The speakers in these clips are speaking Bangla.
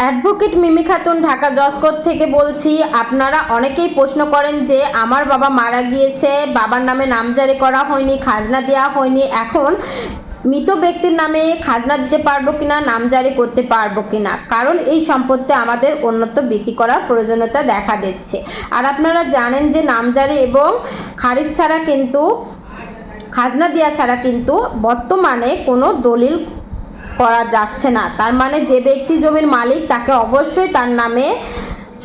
Advocate Mimi Khatun, Dhaka judge court থেকে বলছি, আপনারা অনেকেই প্রশ্ন করেন যে, আমার বাবা মারা গিয়েছে, বাবার নামে নামজারি করা হয়নি, খাজনা দেওয়া হয়নি, এখন মৃত ব্যক্তির নামে খাজনা দিতে পারব কিনা, নামজারি করতে পারব কিনা? কারণ এই সম্পত্তি আমাদের অন্যত্র বিক্রি করার প্রয়োজনীয়তা দেখা দিচ্ছে। আর আপনারা জানেন যে, নামজারি এবং খারিজ ছাড়া কিন্তু, খাজনা দেওয়া ছাড়া কিন্তু বর্তমানে কোনো দলিল করা যাচ্ছে না। তার মানে যে ব্যক্তি জমির মালিক, তাকে অবশ্যই তার নামে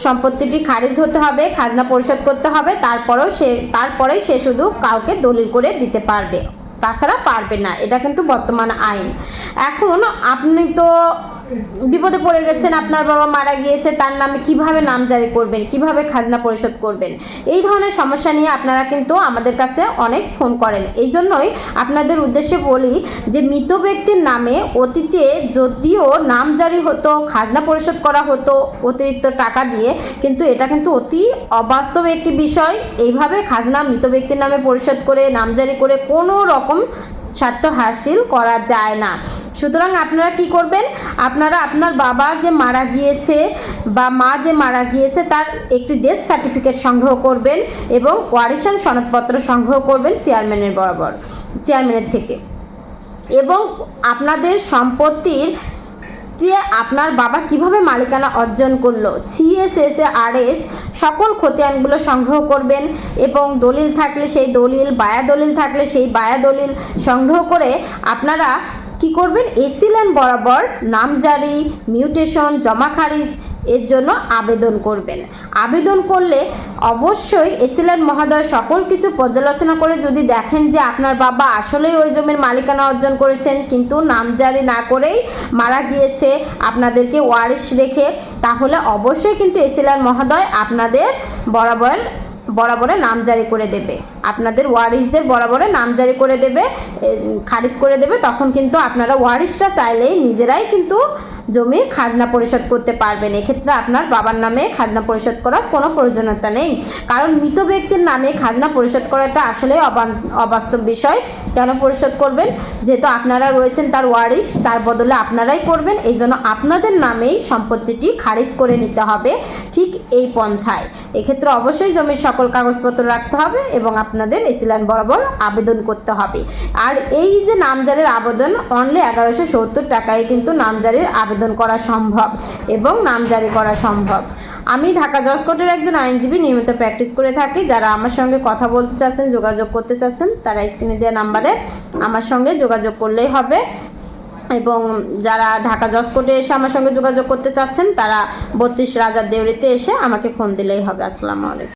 সম্পত্তিটি খারিজ হতে হবে, খাজনা পরিশোধ করতে হবে, তারপরেও সে, তারপরে সে শুধু কাউকে দলিল করে দিতে পারবে। তাছাড়া পারবে না। এটা কিন্তু বর্তমান আইন। এখন আপনি তো বিপদে পড়ে গেছেন, আপনার বাবা মারা গিয়েছে, তার নামে কীভাবে নাম জারি করবেন, কীভাবে খাজনা পরিশোধ করবেন? এই ধরনের সমস্যা নিয়ে আপনারা কিন্তু আমাদের কাছে অনেক ফোন করেন। এই জন্যই আপনাদের উদ্দেশ্যে বলি যে, মৃত ব্যক্তির নামে অতীতে যদিও নাম জারি হতো, খাজনা পরিশোধ করা হতো, অতিরিক্ত টাকা দিয়ে, কিন্তু এটা কিন্তু অতি অবাস্তব একটি বিষয়। এইভাবে খাজনা মৃত ব্যক্তির নামে পরিশোধ করে নামজারি করে কোনো রকম স্বার্থ হাসিল করা যায় না। সুতরাং আপনারা কি করবেন? আপনারা আপনার বাবা যে মারা গিয়েছে বা মা যে মারা গিয়েছে, তার একটি ডেথ সার্টিফিকেট সংগ্রহ করবেন এবং ওয়ারিশান সনদপত্র সংগ্রহ করবেন চেয়ারম্যানের বরাবর চেয়ারম্যানের থেকে। এবং আপনাদের সম্পত্তির দিয়ে আপনার বাবা কীভাবে মালিকানা অর্জন করল আরএস সকল খতিয়ানগুলো সংগ্রহ করবেন এবং দলিল থাকলে সেই দলিল, বায়া দলিল থাকলে সেই বায়া দলিল সংগ্রহ করে আপনারা কি করবেন? এসিলেন বরাবর নামজারি মিউটেশন, জমা খারিজ এর জন্য আবেদন করবেন। আবেদন করলে অবশ্যই এসিলেন মহোদয় সকল কিছু পর্যালোচনা করে যদি দেখেন যে আপনার বাবা আসলেই ওই জমির মালিকানা অর্জন করেছেন, কিন্তু নামজারি না করেই মারা গিয়েছে আপনাদেরকে ওয়ারিশ রেখে, তাহলে অবশ্যই কিন্তু এসিলার মহোদয় আপনাদের বরাবর, বরাবরে নাম জারি করে দেবে। আপনাদের ওয়ারিশদের বরাবরে নাম জারি করে দেবে খারিজ করে দেবে, তখন কিন্তু আপনারা ওয়ারিশরা চাইলেই নিজেরাই কিন্তু জমির খাজনা পরিশোধ করতে পারবেন। এক্ষেত্রে আপনার বাবার নামে খাজনা পরিশোধ করার কোনো প্রয়োজনীয়তা নেই। কারণ মৃত ব্যক্তির নামে খাজনা পরিশোধ করাটা আসলে অবাস্তব বিষয়। কেন পরিশোধ করবেন? যেহেতু আপনারা রয়েছেন তার ওয়ারিশ, তার বদলে আপনারাই করবেন। এই জন্য আপনাদের নামেই সম্পত্তিটি খারিজ করে নিতে হবে ঠিক এই পন্থায়। এক্ষেত্রে অবশ্যই জমির সকল কাগজপত্র রাখতে হবে এবং আপনাদের এসিলান বরাবর আবেদন করতে হবে। আর এই যে নামজারির আবেদন অনলি এগারোশো সত্তর টাকায় কিন্তু নামজারির আবেদন করা সম্ভব এবং নামজারি করা সম্ভব। আমি ঢাকা জজ কোর্টের একজন আইনজীবী নিয়মিত প্র্যাকটিস করে থাকি। যারা আমার সঙ্গে কথা বলতে চাচ্ছেন, যোগাযোগ করতে চাচ্ছেন, তারা স্ক্রিনে দেওয়া নাম্বারে আমার সঙ্গে যোগাযোগ করলেই হবে। এবং যারা ঢাকা জজ কোর্টে এসে আমার সঙ্গে যোগাযোগ করতে চাচ্ছেন, তারা বত্রিশ রাজার দেউরিতে এসে আমাকে ফোন দিলেই হবে। আসসালামু আলাইকুম।